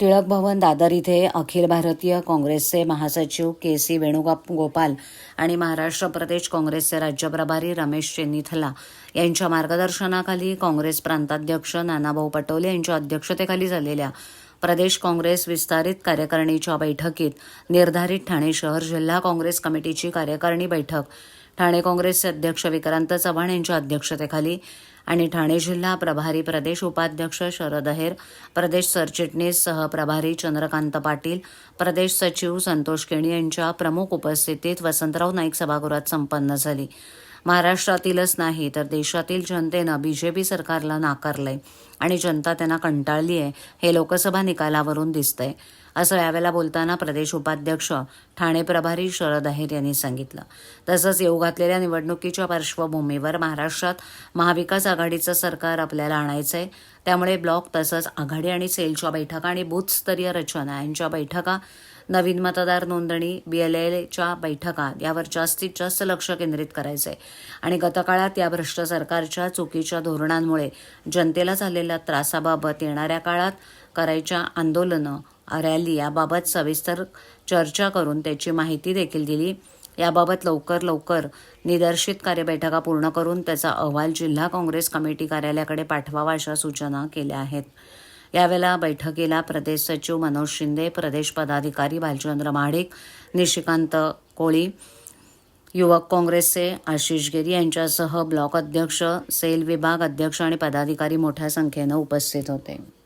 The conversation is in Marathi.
टिळक भवन दादर इथे अखिल भारतीय काँग्रेसचे महासचिव के सी वेणुगोपाल आणि महाराष्ट्र प्रदेश काँग्रेसचे राज्य प्रभारी रमेश चेन्निथला यांच्या मार्गदर्शनाखाली काँग्रेस प्रांताध्यक्ष नानाभाऊ पटोले यांच्या अध्यक्षतेखाली झालेल्या प्रदेश काँग्रेस विस्तारित कार्यकारिणीच्या बैठकीत निर्धारित ठाणे शहर जिल्हा काँग्रेस कमिटीची कार्यकारिणी बैठक ठाणे काँग्रेसचे अध्यक्ष विक्रांत चव्हाण यांच्या अध्यक्षतेखाली आणि ठाणे जिल्हा प्रभारी प्रदेश उपाध्यक्ष शरद अहेर प्रदेश सरचिटणीस सहप्रभारी चंद्रकांत पाटील प्रदेश सचिव संतोष केणी यांच्या प्रमुख उपस्थितीत वसंतराव नाईक सभागृहात संपन्न झाली. महाराष्ट्रातीलच नाही तर देशातील जनतेनं बीजेपी सरकारला नाकारलंय आणि जनता त्यांना कंटाळली आहे हे लोकसभा निकालावरून दिसतंय. असं यावेळेला बोलताना प्रदेश उपाध्यक्ष ठाणे प्रभारी शरद अहेर यांनी सांगितलं. तसंच येऊ घातलेल्या निवडणुकीच्या पार्श्वभूमीवर महाराष्ट्रात महाविकास आघाडीचं सरकार आपल्याला आणायचं आहे त्यामुळे ब्लॉक तसंच आघाडी आणि सेलच्या बैठका आणि बूथस्तरीय रचना यांच्या बैठका नवीन मतदार नोंदणी बी एल एच्या बैठका यावर जास्तीत जास्त लक्ष केंद्रित करायचं आहे आणि गतकाळात या भ्रष्ट सरकारच्या चुकीच्या धोरणांमुळे जनतेला झालेल्या त्रासाबाबत येणाऱ्या काळात करायच्या आंदोलनं रॅली याबाबत सविस्तर चर्चा करून त्याची माहिती देखील दिली. याबाबत लवकर लवकर निदर्शित कार्यबैठका पूर्ण करून त्याचा अहवाल जिल्हा काँग्रेस कमिटी कार्यालयाकडे पाठवावा अशा सूचना केल्या आहेत. यावेळेला बैठकीला प्रदेश सचिव मनोज शिंदे प्रदेश पदाधिकारी भालचंद्र महाडिक निशिकांत कोळी युवक काँग्रेसचे आशिष गिरी यांच्यासह ब्लॉक अध्यक्ष सेल विभाग अध्यक्ष आणि पदाधिकारी मोठ्या संख्येनं उपस्थित होते.